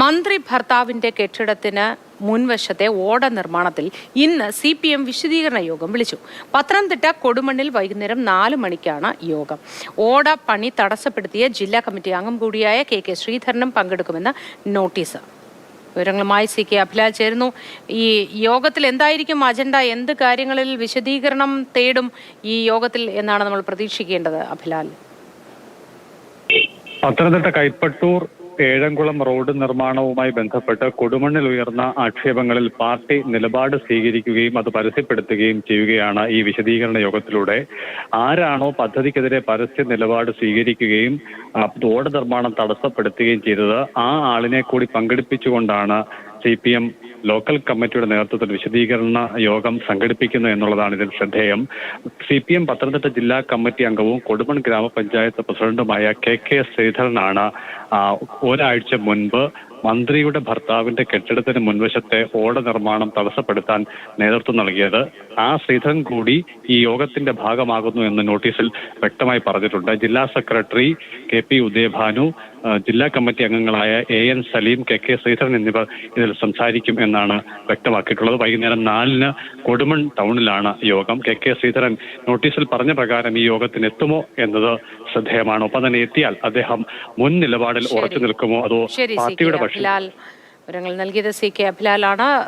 മന്ത്രി ഭർത്താവിന്റെ കെട്ടിടത്തിന് മുൻവശത്തെ ഓട നിർമ്മാണത്തിൽ ഇന്ന് സി പി എം വിശദീകരണ യോഗം വിളിച്ചു. പത്തനംതിട്ട കൊടുമണ്ണിൽ വൈകുന്നേരം നാല് മണിക്കാണ് യോഗം. ഓട പണി തടസ്സപ്പെടുത്തിയ ജില്ലാ കമ്മിറ്റി അംഗം കൂടിയായ കെ കെ ശ്രീധരനും പങ്കെടുക്കുമെന്ന് നോട്ടീസ്. വിവരങ്ങളുമായി സി കെ അഭിലാൽ ചേരുന്നു. ഈ യോഗത്തിൽ എന്തായിരിക്കും അജണ്ട? എന്ത് കാര്യങ്ങളിൽ വിശദീകരണം തേടും ഈ യോഗത്തിൽ എന്നാണ് നമ്മൾ പ്രതീക്ഷിക്കേണ്ടത് അഭിലാൽ? പത്തനംതിട്ട കൈപ്പട്ടൂർ ഏഴംകുളം റോഡ് നിർമ്മാണവുമായി ബന്ധപ്പെട്ട് കൊടുമണ്ണിൽ ഉയർന്ന ആക്ഷേപങ്ങളിൽ പാർട്ടി നിലപാട് സ്വീകരിക്കുകയും അത് പരസ്യപ്പെടുത്തുകയും ചെയ്യുകയാണ് ഈ വിശദീകരണ യോഗത്തിലൂടെ. ആരാണോ പദ്ധതിക്കെതിരെ പരസ്യ നിലപാട് സ്വീകരിക്കുകയും റോഡ് നിർമ്മാണം തടസ്സപ്പെടുത്തുകയും ചെയ്തത് ആ ആളിനെ കൂടി പങ്കെടുപ്പിച്ചുകൊണ്ടാണ് C P M local committee നേതൃത്വത്തിൽ വിശദീകരണ യോഗം സംഘടിപ്പിക്കുന്നു എന്നുള്ളതാണ് ഇതിൽ ശ്രദ്ധേയം. സി പി എം പത്തനംതിട്ട ജില്ലാ കമ്മിറ്റി അംഗവും കൊടുമൺ ഗ്രാമപഞ്ചായത്ത് പ്രസിഡന്റുമായ കെ കെ ശ്രീധരനാണ് ഒരാഴ്ച മുൻപ് മന്ത്രിയുടെ ഭർത്താവിന്റെ കെട്ടിടത്തിന് മുൻവശത്തെ ഓട നിർമ്മാണം തടസ്സപ്പെടുത്താൻ നേതൃത്വം നൽകിയത്. ആ ശ്രീധരൻ കൂടി ഈ യോഗത്തിന്റെ ഭാഗമാകുന്നു എന്ന് നോട്ടീസിൽ വ്യക്തമായി പറഞ്ഞിട്ടുണ്ട്. ജില്ലാ സെക്രട്ടറി കെ പി ഉദയഭാനു ജില്ലാ കമ്മിറ്റി അംഗങ്ങളായ A N Saleem K K Sreedharan എന്നിവർ ഇതിൽ സംസാരിക്കും എന്നാണ് വ്യക്തമാക്കിയിട്ടുള്ളത്. വൈകുന്നേരം നാലിന് കൊടുമൺ ടൗണിലാണ് യോഗം. കെ കെ ശ്രീധരൻ നോട്ടീസിൽ പറഞ്ഞ പ്രകാരം ഈ യോഗത്തിന് എത്തുമോ എന്നത് ശ്രദ്ധേയമാണ്. ഒപ്പം തന്നെ എത്തിയാൽ അദ്ദേഹം മുൻ നിലപാടിൽ ഉറച്ചു നിൽക്കുമോ? അതോ പാർട്ടിയുടെ അഭിലാൽ വിവരങ്ങൾ നൽകിയത് സി കെ അഭിലാലാണ്.